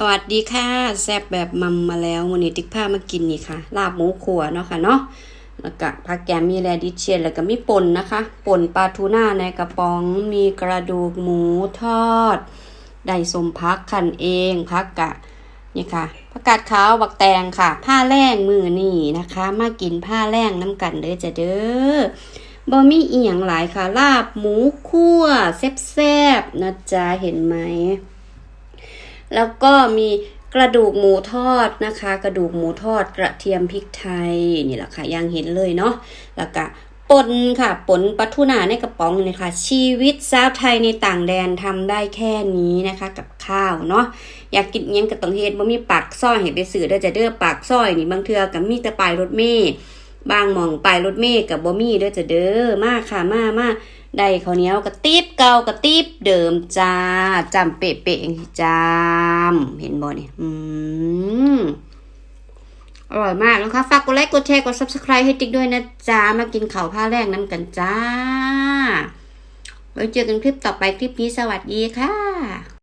สวัสดีค่ะแซ่บแบบมัมมาแล้ววันนี้ติ๊กพามากินนี่ค่ะ ลาบหมูขัวเนาะค่ะเนาะแล้วก็ผักแกมมีแรดิเชียนแล้วก็มีป่นนะคะป่นปลาทูน่าในกระป๋องมีกระดูกหมูทอดได้สมพักขันเองพักกะนี่ค่ะผักกาดขาวบักแตงค่ะ ผ้าแรงมือนี่นะคะ มากินผ้าแรงน้ำกันเด้อจะเด้อบ่มีอีหยังหลายค่ะ ลาบหมูคั่วแซ่บๆนะจ๊ะเห็นไหม แล้วก็มีกระดูกหมูทอดนะคะ กระดูกหมูทอดกระเทียมพริกไทยนี่แหละค่ะยังเห็นเลยเนาะแล้วก็ป่นค่ะป่นปลาทูน่าในกระป๋องนี่ค่ะชีวิตสาวไทยในต่างแดนทำได้แค่นี้นะคะ กับข้าวเนาะอยากกินยังก็ต้องเฮ็ดบ่มีปากซ้อยให้ไปซื้อเด้อจะเด้อปากซ้อยนี่บางเทือก็มีต่ปลายรถเมล์ บางมองปลายรถเมล์กับบ่มีเด้อจะเด้อมากค่ะมากมากได้ข้าวเหนียวกระติบเก่ากระติบเดิมจ้าจำเป๊ะๆจาเห็นบ่เนี่ยอืมอร่อยมากนะคะฝากกดไลค์กดแชร์กด subscribe ให้ติ๊กด้วยนะจ๊ะมากินข่าวผ้าแรกน้ำกันจ้าไว้เจอกันคลิปต่อไปคลิปนี้สวัสดีค่ะ